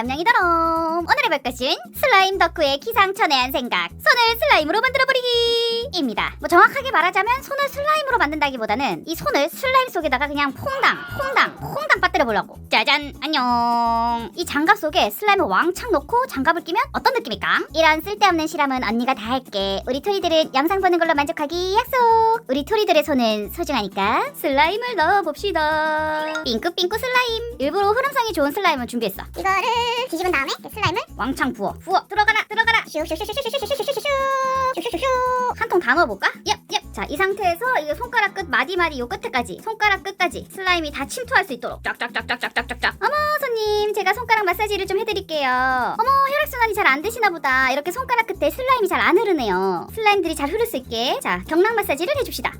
안녕이다롱 오늘 해볼 것은 슬라임 덕후의 기상천외한 생각. 손을 슬라임으로 만들어버리기 입니다. 뭐 정확하게 말하자면 손을 슬라임으로 만든다기보다는 이 손을 슬라임 속에다가 그냥 퐁당 퐁당 퐁당 빠뜨려 보려고. 짜잔 안녕. 이 장갑 속에 슬라임을 왕창 넣고 장갑을 끼면 어떤 느낌일까? 이런 쓸데없는 실험은 언니가 다 할게. 우리 토리들은 영상 보는 걸로 만족하기 약속. 우리 토리들의 손은 소중하니까 슬라임을 넣어봅시다. 삥꾸삥꾸 슬라임. 일부러 흐름성이 좋은 슬라임을 준비했어. 이거를 뒤집은 다음에 그 슬라임을 왕창 부어. 부어. 들어가라. 들어가라. 슉슉슉슉슉슉슉슉슉슉슉슉슉슉슉슉 한통 다 넣어볼까? 얍 얍 자, 이 상태에서 이거 손가락 끝 마디마디 요 끝에까지 손가락 끝까지 슬라임이 다 침투할 수 있도록 쫙쫙쫙쫙쫙쫙쫙 어머 손님 제가 손가락 마사지를 좀 해드릴게요 어머 혈액순환이 잘 안 되시나 보다 이렇게 손가락 끝에 슬라임이 잘 안 흐르네요 슬라임들이 잘 흐를 수 있게 자 경락 마사지를 해줍시다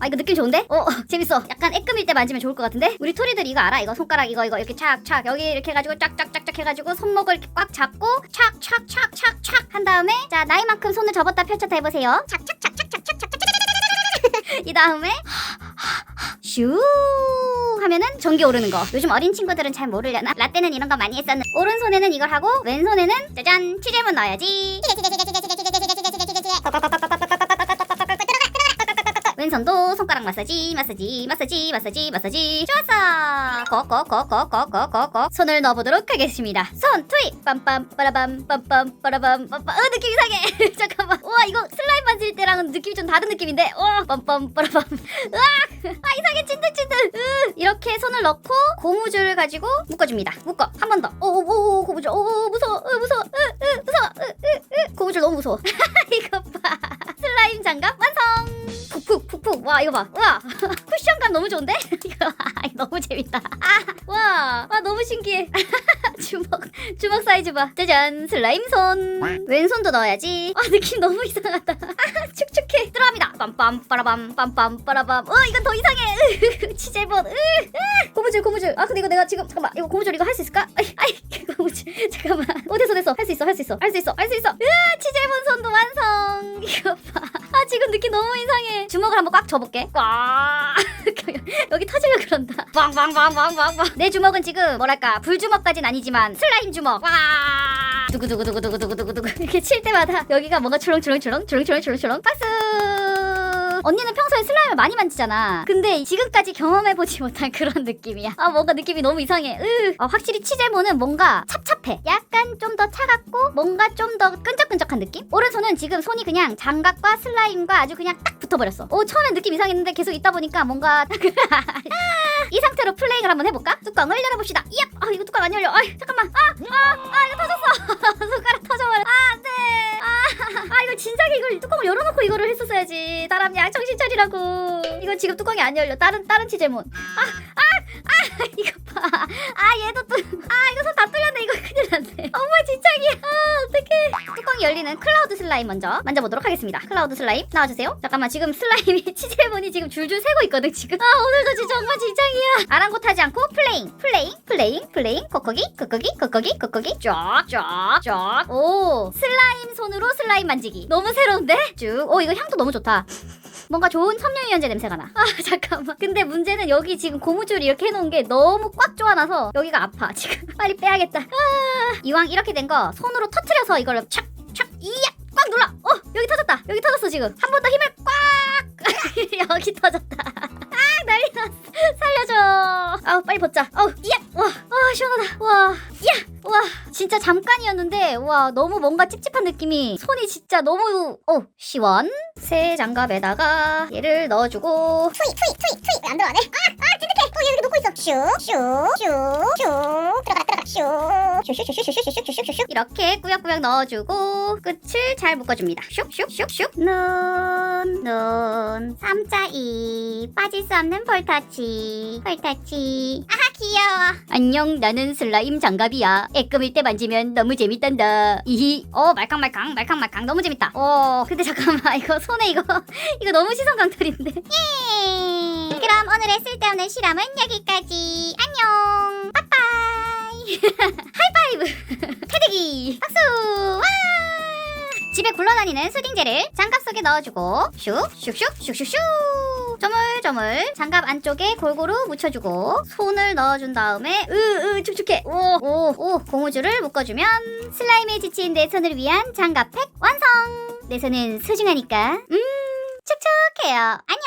아 이거 느낌 좋은데? 어 재밌어 약간 애끔일 때 만지면 좋을 것 같은데? 우리 토리들 이거 알아? 이거 손가락 이거 이거 이렇게 착착 여기 이렇게 해가지고 쫙쫙쫙쫙 해가지고 손목을 이렇게 꽉 잡고 착착착착착 한 다음에 자 나이만큼 손을 접었다 펼쳤다 해보세요 착 이 다음에 슈 하면은 전기 오르는 거. 요즘 어린 친구들은 잘 모르려나? 라떼는 이런 거 많이 했었는. 오른손에는 이걸 하고 왼손에는 짜잔 치즈문 넣어야지. 왼손도 손가락 마사지 마사지 마사지 마사지 마사지. 좋았어. 거거거거거거거거 손을 넣어보도록 하겠습니다. 손 투입 빰빰 빠라밤 빰빰 빠라밤 빰빰. 어 느낌 이상해. 잠깐만. 와 이거 슬 때랑은 느낌이 좀 다른 느낌인데? 와 빰빰 빠라밤. 으악! 아 이상해. 찐득찐득 으. 이렇게 손을 넣고 고무줄을 가지고 묶어줍니다. 묶어. 한 번 더. 오오오 고무줄. 오 쿠션감 너무 좋은데? 아, 너무 재밌다. 아 와 와, 너무 신기해. 주먹 주먹 사이즈 봐. 짜잔 슬라임 손. 왼손도 넣어야지. 아 느낌 너무 이상하다. 아, 축축해. 들어갑니다. 빰빰 빠라밤 빰빰 빠라밤. 어 이건 더 이상해. 으. 고무줄 고무줄. 아 근데 이거 내가 지금 잠깐만. 이거 고무줄 이거 할 수 있을까? 아이 고무줄. 잠깐만. 어 됐어 됐어? 할 수 있어 할 수 있어. 할 수 있어 할 수 있어. 으 치젤본 손도 완성. 이거 지금 느낌 너무 이상해. 주먹을 한번 꽉 줘볼게. 꽉. 여기 터지려 그런다. 빵빵빵빵빵빵 내 주먹은 지금 뭐랄까 불주먹까진 아니지만 슬라임 주먹. 와. 두구두구두구두구두구두구 이렇게 칠 때마다 여기가 뭔가 출렁출렁출렁 출렁출렁출렁출렁. 박수 언니는 평소에 슬라임을 많이 만지잖아. 근데 지금까지 경험해보지 못한 그런 느낌이야. 아 뭔가 느낌이 너무 이상해. 으. 아, 확실히 치젤몬은 뭔가 찹찹해. 약간 좀 더 차갑고 뭔가 좀 더 끈적끈적한 느낌? 오른손은 지금 손이 그냥 장갑과 슬라임과 아주 그냥 딱 붙어버렸어. 오 처음엔 느낌 이상했는데 계속 있다 보니까 뭔가 아, 이 상태로 플레잉을 한번 해볼까? 뚜껑을 열어봅시다. 이야! 아 이거 뚜껑 안 열려. 아 잠깐만. 아 아 아 이거 터졌어. 손가락 터져버려. 아 안 돼 이거를 했었어야지. 사람야 정신 차리라고. 이건 지금 뚜껑이 안 열려. 다른 다른 아아아 아, 열리는 클라우드 슬라임 먼저 만져보도록 하겠습니다. 클라우드 슬라임 나와주세요. 잠깐만 지금 슬라임이 치제몬이 지금 줄줄 새고 있거든 지금. 아 오늘도 진짜 엄마 진짜이야. 아랑곳하지 않고 플레잉 플레잉 플레잉 플레잉 코코기 코코기 코코기 코코기 쫙쫙쫙오 슬라임 손으로 슬라임 만지기. 너무 새로운데? 쭉오 이거 향도 너무 좋다. 뭔가 좋은 섬유유연제 냄새가 나. 아 잠깐만. 근데 문제는 여기 지금 고무줄 이렇게 해놓은 게 너무 꽉 조아나서 여기가 아파. 지금. 빨리 빼야겠다. 아, 이왕 이렇게 된 거 손으로 터트려서 이걸 착착 이야 꽉 눌러. 어 여기 터졌다. 여기 터졌어 지금. 한 번 더 힘을 꽉. 여기 터졌다. 아 난리 났어. 살려줘. 아우 빨리 벗자. 아우 이야 와. 아 시원하다. 와 이야 와 진짜 잠깐이었는데 와 너무 뭔가 찝찝한 느낌이 손이 진짜 너무 어 시원. 새 장갑에다가 얘를 넣어주고 투이 투이 투이 투이 왜안 들어가네 아아 찐득해 어 여기 놓고 있어 들어가 슉슉슉슉슉슉슉슉슉슉 이렇게 꾸역꾸역 넣어주고 끝을 잘 묶어줍니다. 슉슉슉슉 눈, 눈, 삼자이 빠질 수 없는 폴터치, 폴터치. 아하 귀여워. 안녕 나는 슬라임 장갑이야. 애끔일 때 만지면 너무 재밌단다. 이히. 어 말캉말캉 말캉말캉 너무 재밌다. 어 근데 잠깐만 이거 손에 이거 이거 너무 시선 강탈인데. 예. 그럼 오늘의 쓸데없는 실험은 여기까지. 안녕. 하이파이브. 패대기. 박수. 와. 집에 굴러다니는 수딩젤을 장갑 속에 넣어주고 슉 슉슉 슉슉슉 조물조물 장갑 안쪽에 골고루 묻혀주고 손을 넣어준 다음에 으으 축축해 오오오 고무줄을 묶어주면 슬라임에 지친 내 손을 위한 장갑팩 완성 내 손은 소중하니까 음 촉촉해요 안녕